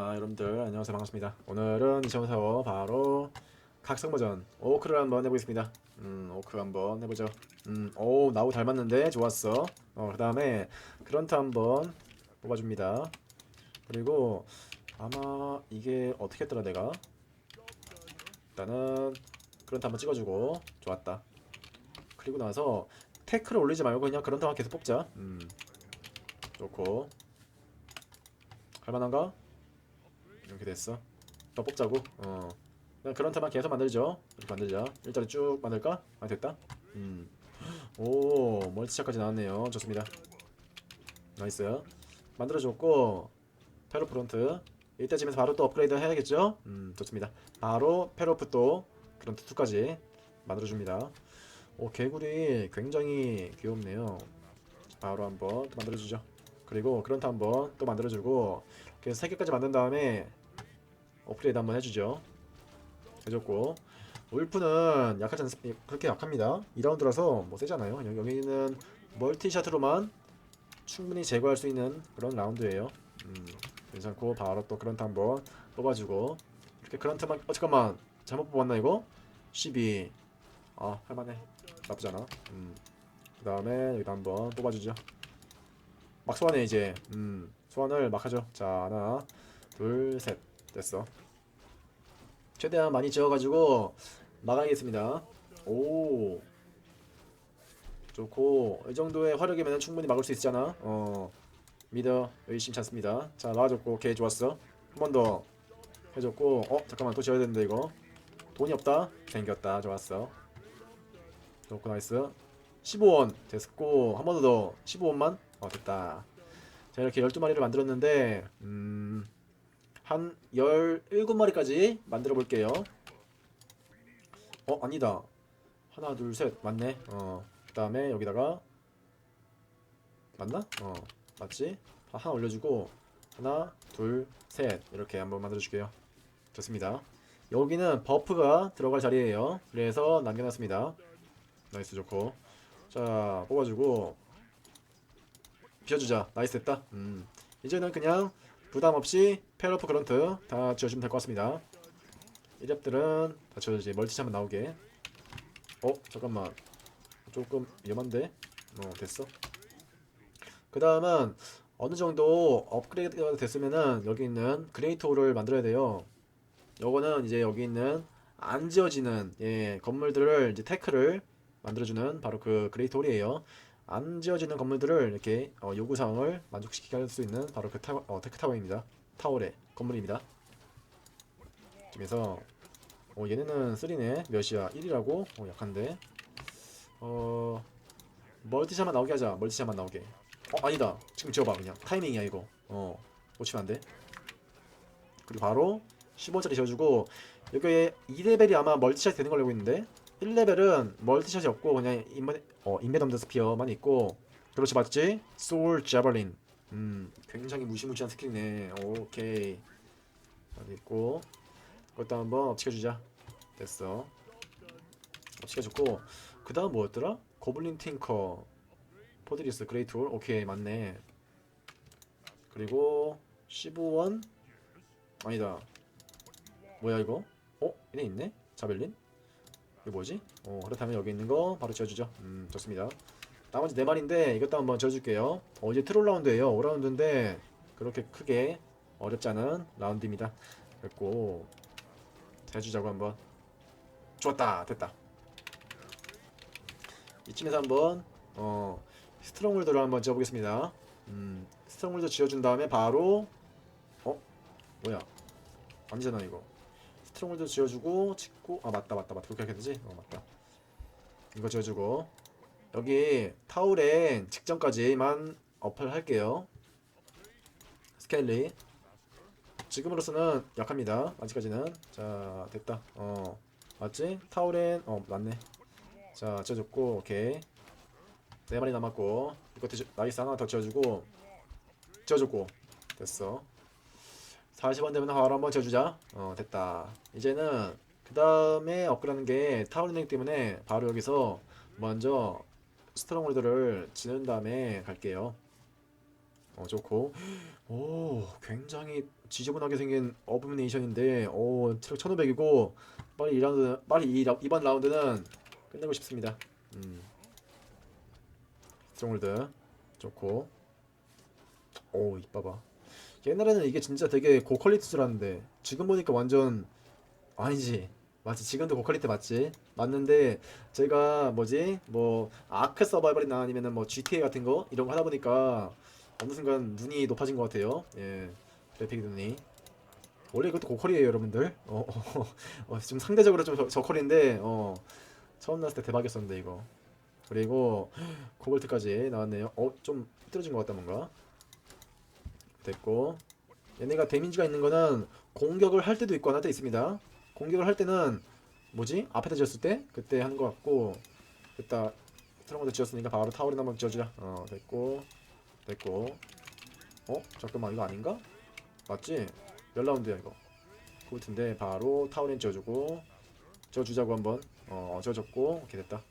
아 여러분들 안녕하세요. 반갑습니다. 오늘은 2024 바로 각성 버전 오크를 한번 해보겠습니다. 음 오크 한번 해보죠. 음오 나우 닮았는데? 좋았어. 어 그 다음에 그런트 한번 뽑아줍니다. 그리고 아마 이게 어떻게 했더라 내가? 일단은 그런트 한번 찍어주고 좋았다. 그리고 나서 태클을 올리지 말고 그냥 그런트만 계속 뽑자. 음 좋고. 할만한가? 이렇게 됐어. 더 뽑자고. 어. 그런 테만 계속 만들죠. 이렇게 만들자. 일자리 쭉 만들까? 아 됐다. 음. 오 멀티샷까지 나왔네요. 좋습니다. 나이스. 만들어줬고 페로 프론트. 이때쯤에서 바로 또 업그레이드 해야겠죠? 음 좋습니다. 바로 페로프 또 그런 투투까지 만들어줍니다. 오 개구리 굉장히 귀엽네요. 바로 한번 또 만들어주죠. 그리고 그런트 한번 또 만들어주고 그래서 세 개까지 만든 다음에 업그레이드 한번 해주죠. 해줬고 울프는 약하지 않습 그렇게 약합니다. 2라운드라서 뭐 세잖아요. 여기- 여기는 멀티샷으로만 충분히 제거할 수 있는 그런 라운드예요. 음, 괜찮고 바로 또 그런트 한번 뽑아주고 이렇게 그런트만 어 잠깐만 잘못 뽑았나 이거? 12. 아 할만해. 나쁘지 않아. 음. 그 다음에 여기다 한번 뽑아주죠. 막 소환해 이제. 음. 소환을 막 하죠. 자 하나, 둘, 셋 됐어. 최대한 많이 지어가지고 막아야겠습니다. 오. 좋고 이 정도의 화력이면 충분히 막을 수 있잖아. 어. 믿어 의심치 않습니다. 자 막아줬고 오케이 좋았어. 한 번 더 해줬고 어 잠깐만 또 지어야 되는데 이거 돈이 없다. 생겼다 좋았어. 좋고 나이스. 15원 됐고 한 번 더 15원만 어 됐다. 자 이렇게 12마리를 만들었는데 음, 한 17마리까지 만들어 볼게요. 어 아니다. 하나 둘 셋. 맞네. 어 그 다음에 여기다가 맞나? 어 맞지? 아, 하나 올려주고 하나 둘 셋. 이렇게 한번 만들어 줄게요. 좋습니다. 여기는 버프가 들어갈 자리예요. 그래서 남겨 놨습니다. 나이스 좋고. 자 뽑아 주고 비워 주자. 나이스 됐다. 음. 이제는 그냥 부담 없이 페러프 그런트 다 지어주면 될 것 같습니다. 1렙들은 다 지어주지 멀티샷만 나오게. 어 잠깐만. 조금 위험한데? 어 됐어. 그 다음은 어느 정도 업그레이드가 됐으면은 여기 있는 그레이토를 만들어야 돼요. 요거는 이제 여기 있는 안 지어지는 예 건물들을 이제 테크를 만들어주는 바로 그 그레이토리에요 안 지어지는 건물들을 이렇게 어, 요구 사항을 만족시키게 할 수 있는 바로 그 타워, 어, 테크 타워입니다. 타워의 건물입니다. 그래서 어, 얘네는 3네 몇이야? 1이라고? 어, 약한데 어 멀티샷만 나오게 하자 멀티샷만 나오게 어 아니다 지금 지어봐 그냥 타이밍이야 이거 어 놓치면 안돼 그리고 바로 15짜리 지어주고 여기에 2레벨이 아마 멀티샷이 되는 걸로 알고 있는데 1레벨은 멀티샷이 없고 그냥 인벤 어 인베 덤드 스피어만 있고 그렇지 맞지? 소울 자벌린 음 굉장히 무시무시한 스킬이네 오케이 어디 있고 그것도 한번 업시켜주자 됐어 업시켜줬고 그 다음 뭐였더라? 고블린 팅커 포드리스 그레이툴 오케이 맞네 그리고 15원 아니다 뭐야 이거? 어? 얘네 있네? 자벨린? 이게 뭐지? 어, 그렇다면 여기 있는 거 바로 지어주죠. 음, 좋습니다. 나머지 네 마리인데 이것도 한번 지어줄게요. 어, 이제 트롤 라운드예요. 5라운드인데 그렇게 크게 어렵지 않은 라운드입니다. 됐고 해주자고 한번. 좋았다, 됐다. 이쯤에서 한번 어, 스트롱홀드를 한번 지어보겠습니다. 음, 스트롱홀드 지어준 다음에 바로 어, 뭐야? 아니잖아 이거. 스트롱홀드 지어주고 찍고 아 맞다 맞다 맞다. 그렇게 해야 되지? 어 맞다. 이거 지어주고. 여기 타울엔 직전까지만 어플 할게요. 스켈리. 지금으로서는 약합니다. 아직까지는. 자 됐다. 어 맞지? 타울엔 어 맞네. 자 지어줬고 오케이. 네 마리 남았고. 이거 지 나이스 하나 더 지어주고. 지어줬고. 됐어 40원 되면 바로 한번 지어주자. 어 됐다. 이제는 그 다음에 업그레이드하는 게 타워링 때문에 바로 여기서 먼저 스트롱홀드를 지는 다음에 갈게요. 어 좋고 오 굉장히 지저분하게 생긴 어브미네이션인데 오 체력 1500이고 빨리 이 라운드 빨리 이, 라- 이번 라운드는 끝내고 싶습니다 음. 스트롱홀드 좋고 오 이봐봐 옛날에는 이게 진짜 되게 고퀄리티 줄 알았는데 지금 보니까 완전 아니지. 맞지? 지금도 고퀄리티 맞지? 맞는데 제가 뭐지? 뭐 아크 서바이벌이나 아니면은 뭐 GTA 같은 거 이런 거 하다 보니까 어느 순간 눈이 높아진 것 같아요. 예. 그래픽 눈이. 원래 이것도 고퀄이에요 여러분들. 어, 어, 어, 지금 상대적으로 좀 저, 저퀄인데 어 처음 나왔을 때 대박이었었는데 이거. 그리고 코볼트까지 나왔네요. 어좀 삐뚤어진 것 같다 뭔가 됐고 얘네가 데미지가 있는 거는 공격을 할 때도 있고 안 할 때 있습니다. 공격을 할 때는 뭐지? 앞에다 지었을 때? 그때 하는 것 같고 일단 트렁크도 지었으니까 바로 타월이나 한번 지어주자. 어 됐고 됐고. 어? 잠깐만 이거 아닌가? 맞지? 몇 라운드야 이거. 코볼트인데 바로 타월인 지어주고 지어주자고 한번. 어 지어줬고 오케이 됐다.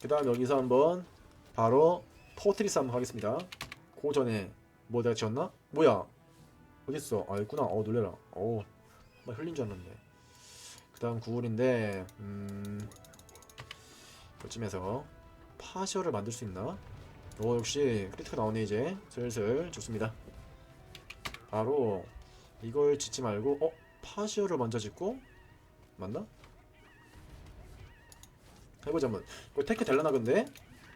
그 다음 여기서 한번 바로 포트리스 한번 가겠습니다. 그 전에 뭐 내가 지었나? 뭐야? 어딨어? 아 있구나. 어 놀래라. 어 막 흘린 줄 알았는데 그 다음 9홀인데 음 이쯤에서 파시어를 만들 수 있나? 오 역시 크리트가 나오네 이제. 슬슬. 좋습니다. 바로 이걸 짓지 말고 어? 파시어를 먼저 짓고? 맞나? 해보자 한번. 이거 테크 될라나 근데?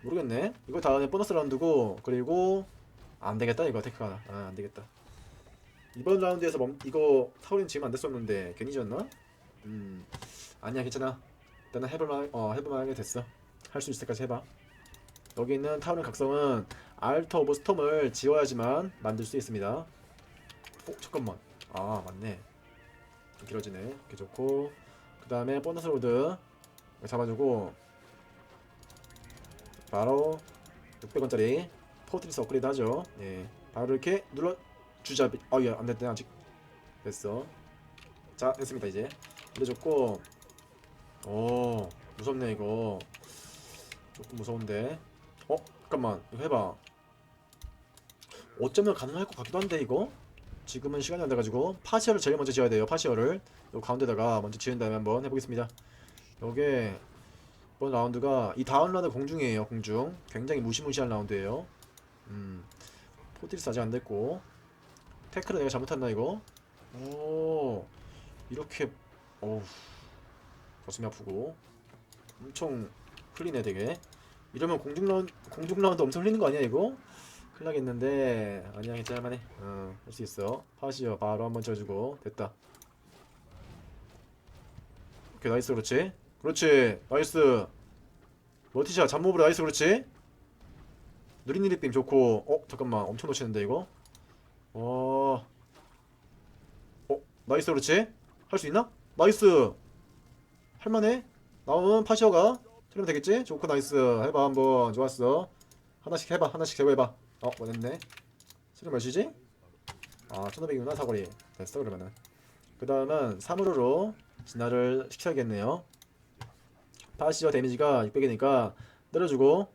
모르겠네. 이거 다음에 보너스 라운드고 그리고 안 되겠다 이거 테크가. 아, 안 되겠다. 이번 라운드에서 멈, 이거 타우린 지금 안 됐었는데 괜히 졌나? 음 아니야 괜찮아. 일단은 해볼만 어 해볼만하게 됐어. 할 수 있을 때까지 해봐. 여기 있는 타우린 각성은 알터 오브 스톰을 지워야지만 만들 수 있습니다. 어 잠깐만. 아 맞네. 좀 길어지네. 이렇게 좋고. 그 다음에 보너스 로드. 잡아주고 바로 600원짜리 포트리스 업그레이드 하죠. 예 바로 이렇게 눌러 주자. 어예 안됐네 아직 됐어. 자 됐습니다 이제. 눌러줬고. 오 무섭네 이거. 조금 무서운데. 어 잠깐만. 이거 해봐. 어쩌면 가능할 것 같기도 한데 이거? 지금은 시간이 안 돼가지고 파시어를 제일 먼저 지어야 돼요 파시어를. 요 가운데다가 먼저 지은 다음에 한번 해보겠습니다. 요게 이번 라운드가 이 다음 라운드 공중이에요 공중. 굉장히 무시무시한 라운드예요. 음 포트리스 아직 안 됐고. 태클을 내가 잘못했나 이거. 오 이렇게 어우 가슴이 아프고. 엄청 흘리네 되게. 이러면 공중 라운드 공중 라운드 엄청 흘리는 거 아니야 이거? 큰일 나겠는데. 아니야 괜찮아 만해. 어 할 수 있어. 파시어 바로 한번 쳐주고. 됐다. 오케이 나이스 그렇지 그렇지. 나이스. 멀티샷. 잡몹으로 나이스 그렇지. 느릿느릿 빔 좋고. 어 잠깐만. 엄청 놓치는데 이거? 어, 어 나이스 그렇지. 할 수 있나? 나이스. 할만해? 나오면 파시어가 틀리면 되겠지? 좋고 나이스. 해봐 한번. 좋았어. 하나씩 해봐. 하나씩 제거해봐. 어 원했네. 수령 몇이지? 아 1500이구나 사거리. 됐어 그러면은. 그 다음은 3으로 진화를 시켜야겠네요 파시어 데미지가 600이니까. 때려주고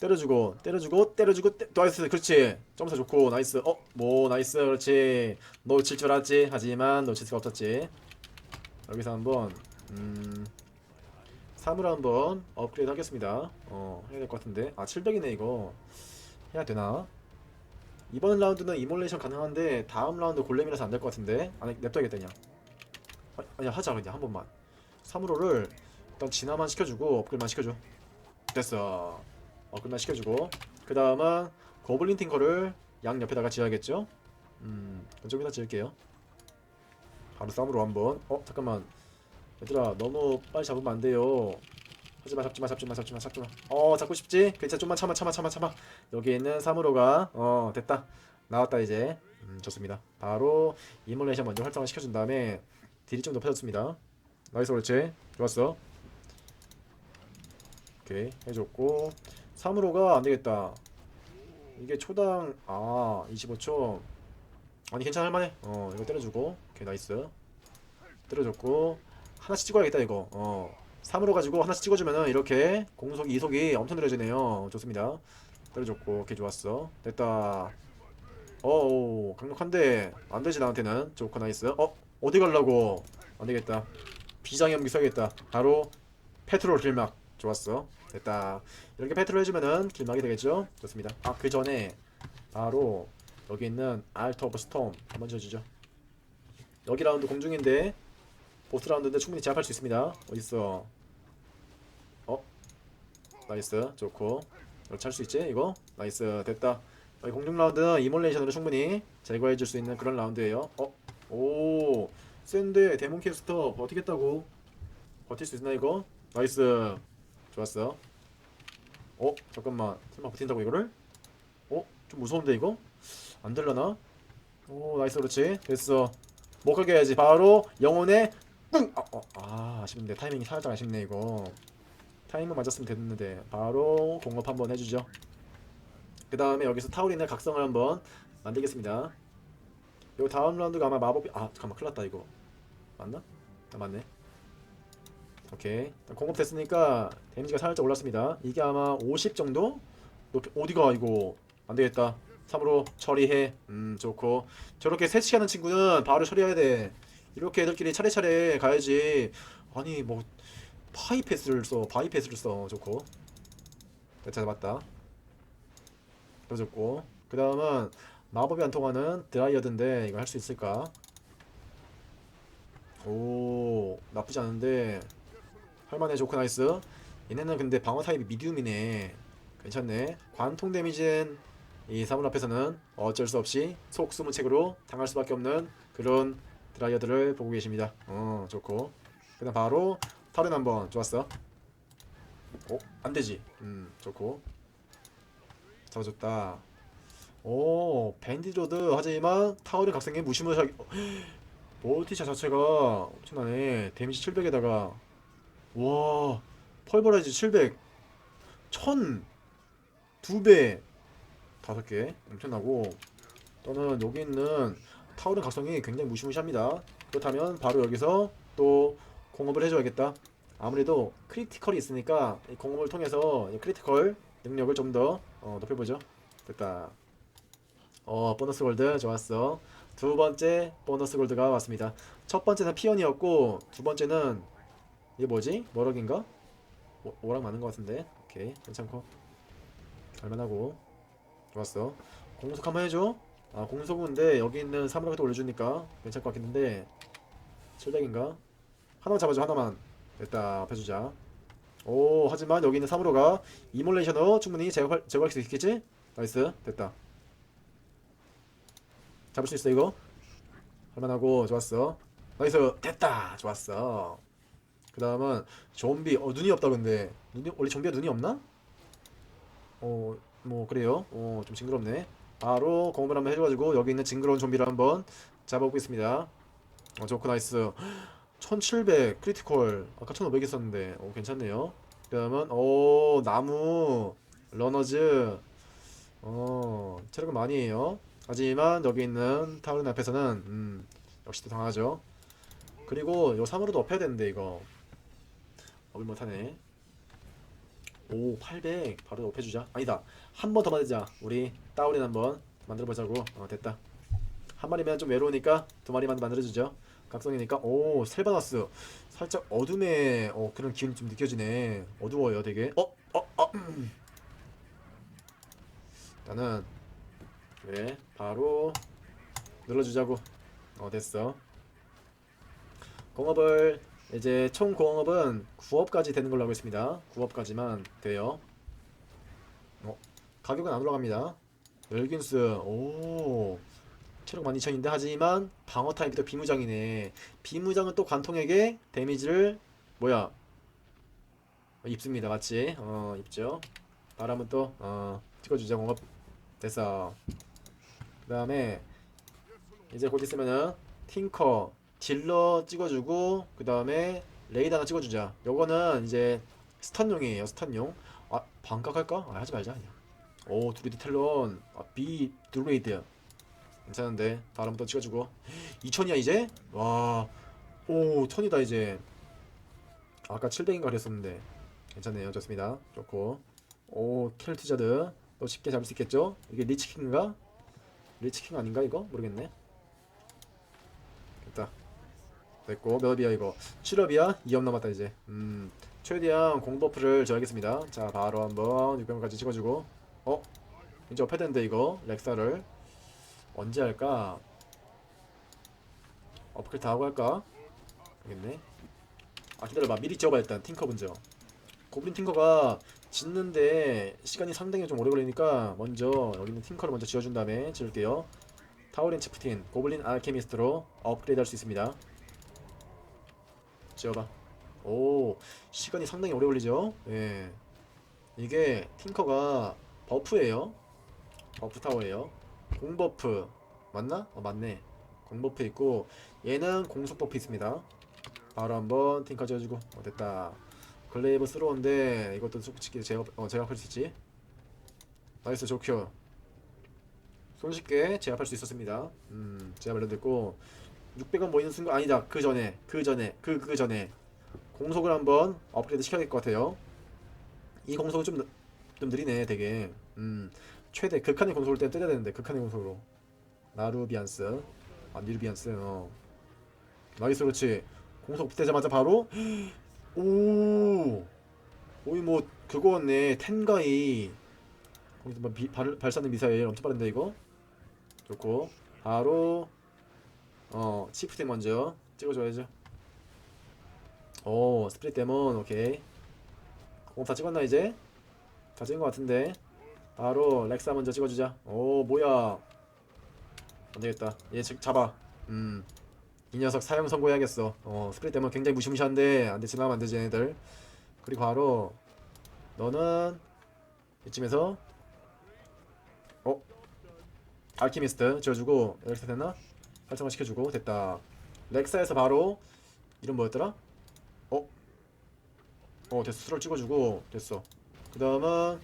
때려주고 때려주고 때려주고 때... 나이스 그렇지. 점사 좋고 나이스. 어 뭐 나이스. 그렇지. 놓칠 줄 알았지. 하지만 놓칠 수가 없었지. 여기서 한번 음 3으로 한번 업그레이드 하겠습니다. 어 해야 될 것 같은데. 아 700이네 이거. 해야 되나? 이번 라운드는 이몰레이션 가능한데 다음 라운드 골렘이라서 안 될 것 같은데. 아니 냅둬야겠다 그냥. 아, 아니 하자 그냥. 한 번만. 3으로를 일단 진화만 시켜주고 업글만 시켜줘. 됐어. 업글만 시켜주고. 그 다음은 고블린 팅커를 양 옆에다가 지어야겠죠? 음 이쪽에다 지을게요. 바로 쌈으로 한번. 어 잠깐만. 얘들아 너무 빨리 잡으면 안 돼요. 하지마 잡지마 잡지마 잡지마 잡지마. 어 잡고 싶지? 괜찮아 좀만 참아 참아 참아 참아. 여기 있는 3으로가 어 됐다. 나왔다 이제. 음 좋습니다. 바로 이몰레이션 먼저 활성화 시켜준 다음에 딜이 좀 높아졌습니다. 나이스 그렇지. 좋았어 오케이 해줬고. 3으로가 안되겠다. 이게 초당 아 25초. 아니 괜찮아 할만해. 어 이거 때려주고. 오케이 나이스. 때려줬고. 하나씩 찍어야겠다 이거. 어 3으로 가지고 하나씩 찍어주면은 이렇게 공속이 이속이 엄청 느려지네요. 좋습니다. 때려줬고 오케이 좋았어. 됐다. 어 강력한데. 안 되지 나한테는. 좋고 나이스. 어 어디 갈라고? 안 되겠다. 비장염기 써야겠다. 바로 페트롤 길막 좋았어. 됐다. 이렇게 페트롤 해주면은 길막이 되겠죠? 좋습니다. 아 그 전에 바로 여기 있는 알트 오브 스톰 한번 지어주죠. 여기 라운드 공중인데 보스 라운드인데 충분히 제압할 수 있습니다. 어딨어? 어? 나이스. 좋고. 이거 찰수 있지 이거? 나이스. 됐다. 여기 공중 라운드는 이몰레이션으로 충분히 제거해 줄 수 있는 그런 라운드예요. 어? 오. 센데 데몬 캐스터 버티겠다고? 버틸 수 있나 이거? 나이스 좋았어 어? 잠깐만 설마 버틴다고 이거를? 어? 좀 무서운데 이거? 안 될라나? 오 나이스 그렇지 됐어 못 가게 해야지 바로 영혼의 뿡! 아, 어, 아 아쉽네 타이밍이 살짝 아쉽네 이거 타이밍 맞았으면 됐는데 바로 공업 한번 해주죠 그 다음에 여기서 타우린의 각성을 한번 만들겠습니다 요 다음 라운드가 아마 마법이 아 잠깐만 큰일 났다 이거 맞나? 아 맞네 오케이. 공업 됐으니까 데미지가 살짝 올랐습니다. 이게 아마 50 정도? 높이, 어디가 이거? 안되겠다. 3으로 처리해. 음 좋고. 저렇게 세치하는 친구는 바로 처리해야 돼. 이렇게 애들끼리 차례차례 가야지. 아니 뭐 파이패스를 써. 바이패스를 써. 좋고. 네, 잡았다. 또 좋고. 그 다음은 마법이 안 통하는 드라이어드인데 이거 할 수 있을까? 오 나쁘지 않은데 할만해 좋고 나이스. 얘네는 근데 방어 타입이 미디움이네. 괜찮네. 관통 데미지는 이 사물 앞에서는 어쩔 수 없이 속수무책으로 당할 수밖에 없는 그런 드라이어들을 보고 계십니다. 어 좋고. 그 다음 바로 타른 한번 좋았어. 어? 안되지. 음 좋고. 잡아줬다. 오 밴디로드 하지만 타워를 각성해 무시무시하게 어, 멀티샷 자체가 엄청나네. 데미지 700에다가 와 펄버라이즈 700 1000 2배 5개 엄청나고 또는 여기 있는 타오른 각성이 굉장히 무시무시합니다. 그렇다면 바로 여기서 또 공업을 해줘야겠다. 아무래도 크리티컬이 있으니까 이 공업을 통해서 이 크리티컬 능력을 좀더 어, 높여보죠. 됐다. 어 보너스 골드 좋았어. 두 번째 보너스 골드가 왔습니다. 첫 번째는 피언이었고 두 번째는 이게 뭐지? 머럭인가? 오, 오락 맞는 것 같은데. 오케이 괜찮고. 할만하고. 좋았어. 공속 한번 해줘. 아 공속인데 여기 있는 사무라이도 올려주니까 괜찮을 것 같긴 한데 700인가? 하나만 잡아줘 하나만. 됐다 앞해주자. 오 하지만 여기 있는 사무로가 이몰레이션으로 충분히 제거, 제거할 수 있겠지? 나이스 됐다. 잡을 수 있어 이거? 할만하고 좋았어. 나이스 됐다 좋았어 그 다음은 좀비 어 눈이 없다 근데. 눈이 원래 좀비가 눈이 없나? 어 뭐 그래요. 어 좀 징그럽네. 바로 공업을 한번 해줘가지고 여기 있는 징그러운 좀비를 한번 잡아보겠습니다. 어 좋고 나이스. 1700 크리티컬. 아까 1500 있었는데. 오 괜찮네요. 그 다음은 오 나무. 러너즈. 어 체력은 많이 해요. 하지만 여기 있는 타우른 앞에서는 음 역시 또 당하죠. 그리고 요 3으로도 업해야 되는데 이거 업을 못하네? 오 800 바로 업해주자. 아니다. 한 번 더 만들자. 우리 따우린 한번 만들어보자고. 어 됐다. 한 마리면 좀 외로우니까 두 마리만 만들어주죠. 각성이니까. 오 셀바나스 살짝 어둠의 어, 그런 기운이 좀 느껴지네. 어두워요 되게. 어? 어? 어? 음. 일단은 그래. 바로 눌러주자고. 어 됐어. 공업을 이제 총 공업은 9업까지 되는 걸로 알고 있습니다. 9업까지만 돼요. 어 가격은 안 올라갑니다. 웰긴스 오 체력 12,000인데 하지만 방어 타입이 또 비무장이네. 비무장은 또 관통에게 데미지를 뭐야? 어, 입습니다. 맞지? 어 입죠. 바람은 또 어, 찍어주자 공업. 됐어. 그 다음에 이제 곧 있으면은 팅커 딜러 찍어주고 그 다음에 레이더 하나 찍어주자. 요거는 이제 스턴용이에요 스턴용. 아 반각 할까? 아 하지 말자 그냥. 오 드루이드 텔론. 아, 비 드루이드. 괜찮은데. 또 찍어주고. 2000이야 이제? 와오 1000이다 이제. 아까 700인가 그랬었는데. 괜찮네요. 좋습니다. 좋고. 오 켈티자드. 또 쉽게 잡을 수 있겠죠? 이게 리치킹인가? 리치킹 아닌가 이거? 모르겠네 됐다 됐고 몇 업이야 이거. 7업이야? 2업 남았다 이제. 음 최대한 공버프를 줘야겠습니다. 자 바로 한번 600까지 찍어주고. 어? 이제 업해야 되는데 이거. 렉사를. 언제 할까? 업글 다 하고 할까? 알겠네. 아 기다려봐. 미리 지어봐 일단. 팅커 먼저. 고블린 팅커가 짓는데 시간이 상당히 좀 오래 걸리니까 먼저 여기 있는 팅커를 먼저 지어준 다음에 지을게요. 타우린 치프틴 고블린 알케미스트로 업그레이드 할 수 있습니다 지어봐. 오 시간이 상당히 오래 걸리죠? 예. 이게 팅커가 버프예요. 버프 타워예요. 공버프. 맞나? 어 맞네. 공버프 있고 얘는 공속 버프 있습니다. 바로 한번 팅커 지어주고. 어, 됐다. 글레이브 스러운데 이것도 솔직히 제가 어, 제압할 수 있지? 나이스 좋큐 손쉽게 제압할 수 있었습니다. 음 제압 알려드렸고 600원 모이는 순간 아니다. 그 전에 그 전에 그 그 전에 공속을 한번 업그레이드 시켜야 될 것 같아요. 이 공속은 좀, 느- 좀 느리네 되게. 음 최대 극한의 공속을 때 때려야 되는데 극한의 공속으로. 나루비안스. 아 니르비안스. 어. 나이스 그렇지. 공속 되자마자 바로 오! 오이 뭐 그거였네. 텐가이. 거기서 막 비, 발, 발사는 미사일 엄청 빠른데 이거? 좋고. 바로 어 치프트 먼저 찍어줘야죠. 오 스프릿 데몬 오케이. 공다 찍었나 이제? 다 찍은 것 같은데. 바로 렉사 먼저 찍어주자. 오 뭐야. 안되겠다. 얘 지- 잡아. 음. 이 녀석 사용 선고해야겠어. 어, 스프릿 때문에 굉장히 무시무시한데 안돼 지나가면 안되지 얘네들. 그리고 바로 너는 이쯤에서 어? 알키미스트 지어주고 이렇게 됐나? 활성화 시켜주고 됐다. 렉사에서 바로 이름 뭐였더라? 어? 어 됐어 수를 찍어주고 됐어. 그 다음은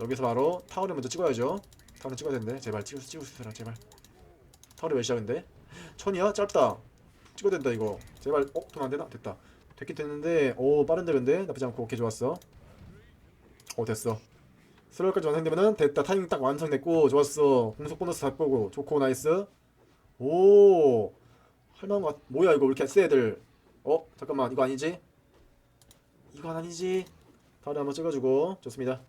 여기서 바로 타워를 먼저 찍어야죠. 타워를 찍어야 되는데 제발 찍을 수 찍을 수 있어라 제발. 타워를 몇 시작인데? 천이야? 짧다. 찍어야 된다 이거 제발 어? 돈 안되나? 됐다 됐긴 됐는데 오 빠른데 근데 나쁘지 않고 오케이 좋았어 오 됐어 스로까지 완성되면은 됐다 타이밍 딱 완성됐고 좋았어 공속 보너스 다 보고 좋고 나이스 오. 할만한 것 같... 뭐야 이거 왜 이렇게 세 애들. 어? 잠깐만 이거 아니지? 이건 아니지? 다음에 한번 찍어주고. 좋습니다.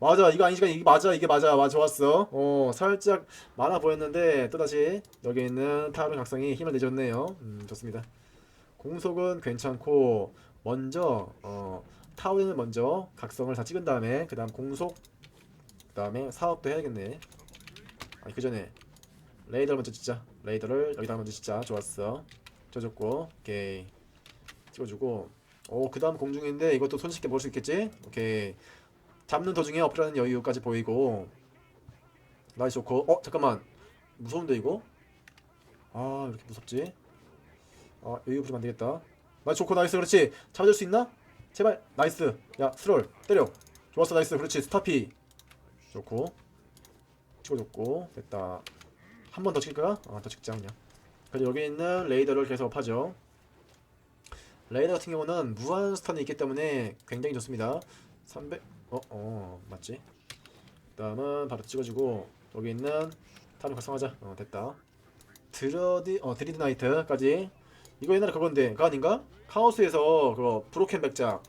맞아 이거 아니지가 이게 맞아 이게 맞아. 맞아 좋았어. 어 살짝 많아 보였는데 또다시 여기 있는 타로 각성이 힘을 내줬네요. 음 좋습니다. 공속은 괜찮고 먼저 어 타워는 먼저 각성을 다 찍은 다음에 그 다음 공속 그 다음에 사업도 해야겠네. 아니 그 전에 레이더를 먼저 찍자. 레이더를 여기다 먼저 찍자. 좋았어. 쳐줬고 오케이. 찍어주고. 오 그 다음 공중인데 이것도 손쉽게 먹을 수 있겠지? 오케이. 잡는 도중에 업그라는 여유까지 보이고. 나이스 좋고. 어 잠깐만. 무서운데 이거? 아 이렇게 무섭지? 아 여유 부리면 안되겠다. 나이스 좋고. 나이스 그렇지. 잡아줄 수 있나? 제발. 나이스. 야 스롤. 때려. 좋았어 나이스. 그렇지. 스타피. 좋고. 찍어줬고. 됐다 한 번 더 찍을까 아더 찍자 그냥 그리고 여기 있는 레이더를 계속 파죠 레이더 같은 경우는 무한 스턴이 있기 때문에 굉장히 좋습니다 300 어, 어, 맞지? 다음은 바로 찍어주고 여기 있는 타임 각성하자. 어, 됐다. 드러디, 어, 드리드 나이트까지. 이거 옛날에 그건데, 그거 아닌가? 카오스에서 그거 브로켄 백작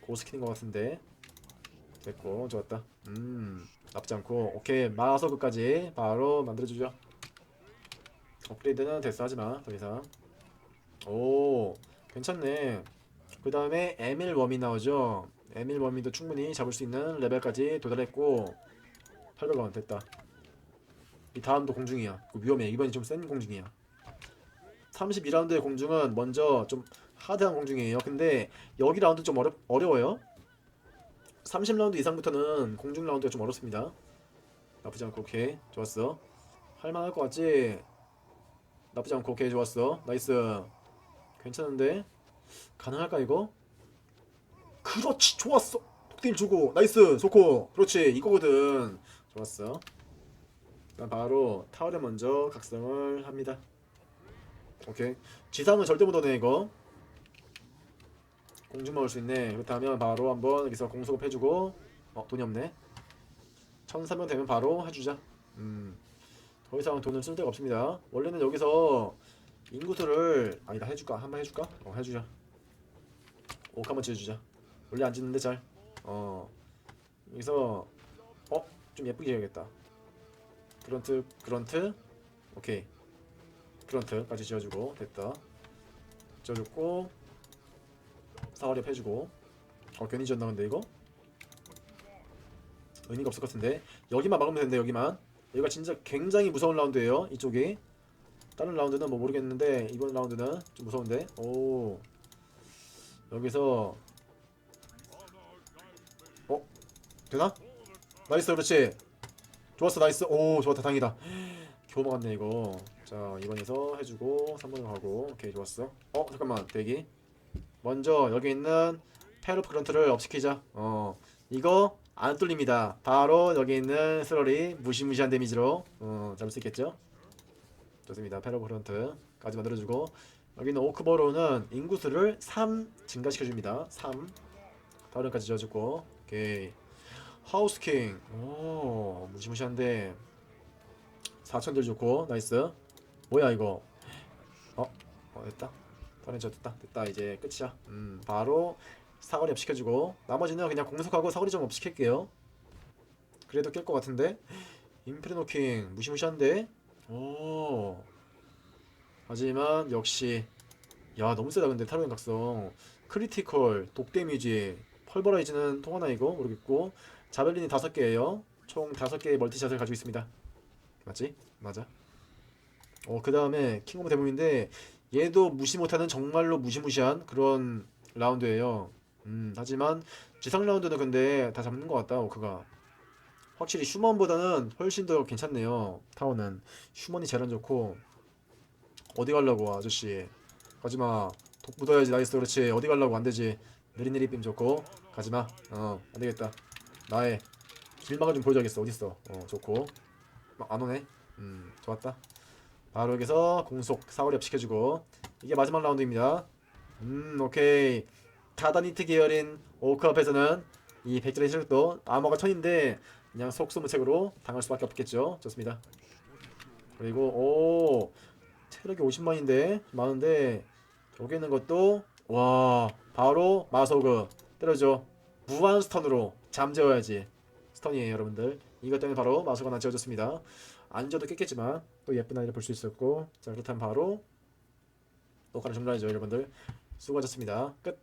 고 스킨인 것 같은데. 됐고, 좋았다. 음, 나쁘지 않고, 오케이. 마서그까지 바로 만들어주죠. 업그레이드는 됐어. 하지마 더 이상. 오, 괜찮네. 그 다음에 에밀 웜이 나오죠. 에밀 웜이도 충분히 잡을 수 있는 레벨까지 도달했고 800원 됐다. 이 다음도 공중이야. 이거 위험해. 이번이 좀 센 공중이야. 32라운드의 공중은 먼저 좀 하드한 공중이에요. 근데 여기 라운드 좀 어렵, 어려워요 30라운드 이상부터는 공중 라운드가 좀 어렵습니다. 나쁘지 않고 오케이. 좋았어. 할만할 것 같지? 나쁘지 않고 오케이. 좋았어. 나이스. 괜찮은데? 가능할까 이거? 그렇지. 좋았어. 독딜 주고. 나이스. 좋고. 그렇지. 이거거든. 좋았어. 바로 타워를 먼저 각성을 합니다. 오케이. 지상은 절대 못 오네 이거 공중 먹을 수 있네 그렇다면 바로 한번 여기서 공속업 해주고 어 돈이 없네 1300 되면 바로 해주자 음, 더 이상 돈을 쓸 데가 없습니다. 원래는 여기서 인구수를 아니다 해줄까? 한번 해줄까? 어 해주자. 옥 한번 지어주자. 원래 안 짓는데 잘. 어 여기서 어 좀 예쁘게 해야겠다. 그런트 그런트 오케이 그런트까지 지어주고 됐다. 지어줬고 사거리 해주고. 어 괜히 지었나 근데 이거? 의미가 없을 것 같은데. 여기만 막으면 되는데 여기만. 여기가 진짜 굉장히 무서운 라운드예요 이쪽이. 다른 라운드는 뭐 모르겠는데 이번 라운드는 좀 무서운데. 오. 여기서. 어? 되나? 나이스 그렇지. 좋았어 나이스. 오 좋았다 다행이다. 겨우 막았네 이거. 자 2번에서 해주고 3번으로 가고. 오케이 좋았어. 어 잠깐만 대기 먼저 여기 있는 페로프 그런트를 업시키자 어 이거 안 뚫립니다. 바로 여기 있는 스러리 무시무시한 데미지로 어 잡을 수 있겠죠? 좋습니다. 페로프 그런트까지 만들어주고 여기 있는 오크버로는 인구수를 3 증가시켜줍니다. 3 다른까지 지어주고 오케이. 하우스킹. 오 무시무시한데. 4천들 좋고 나이스. 뭐야 이거? 어? 어 됐다 다른 저 됐다 됐다 이제 끝이야. 음 바로 사거리 업 시켜주고 나머지는 그냥 공속하고 사거리 좀 업 시킬게요. 그래도 깰 것 같은데? 인프리노킹 무시무시한데? 오. 하지만 역시 야 너무 세다 근데 타로의 각성. 크리티컬 독 데미지 펄버라이즈는 통하나 이거 모르겠고. 자벨린이 다섯 개예요. 총 다섯 개의 멀티샷을 가지고 있습니다. 맞지? 맞아. 어그 다음에 킹 오브 데몬인데 얘도 무시 못하는 정말로 무시무시한 그런 라운드예요. 음 하지만 지상 라운드는 근데 다 잡는 것 같다 오크가. 확실히 슈먼보다는 훨씬 더 괜찮네요 타워는. 슈먼이 제일 안 좋고. 어디 가려고 아저씨? 가지마. 독 묻어야지 나이스. 그렇지. 어디 가려고 안 되지. 느리느리 빔 좋고. 가지마. 어 안 되겠다. 나의 길막을 좀 보여줘야겠어. 어딨어? 어 좋고. 막안 오네. 음 좋았다 바로 여기서 공속 사거리 업 시켜주고 이게 마지막 라운드입니다. 음 오케이. 카다니트 계열인 오크 앞에서는 이 백드레이 실력도 아머가 천인데 그냥 속수무책으로 당할 수밖에 없겠죠. 좋습니다. 그리고 오 체력이 50만인데 많은데 여기 있는 것도 와 바로 마소그. 때려줘. 무한 스턴으로 잠재워야지. 스턴이에요 여러분들. 이것 때문에 바로 마소가 하나 지어졌습니다 안 지어도 깼겠지만 또 예쁜 아이를 볼 수 있었고 자 그렇다면 바로 녹화를 종료하죠 여러분들. 수고하셨습니다. 끝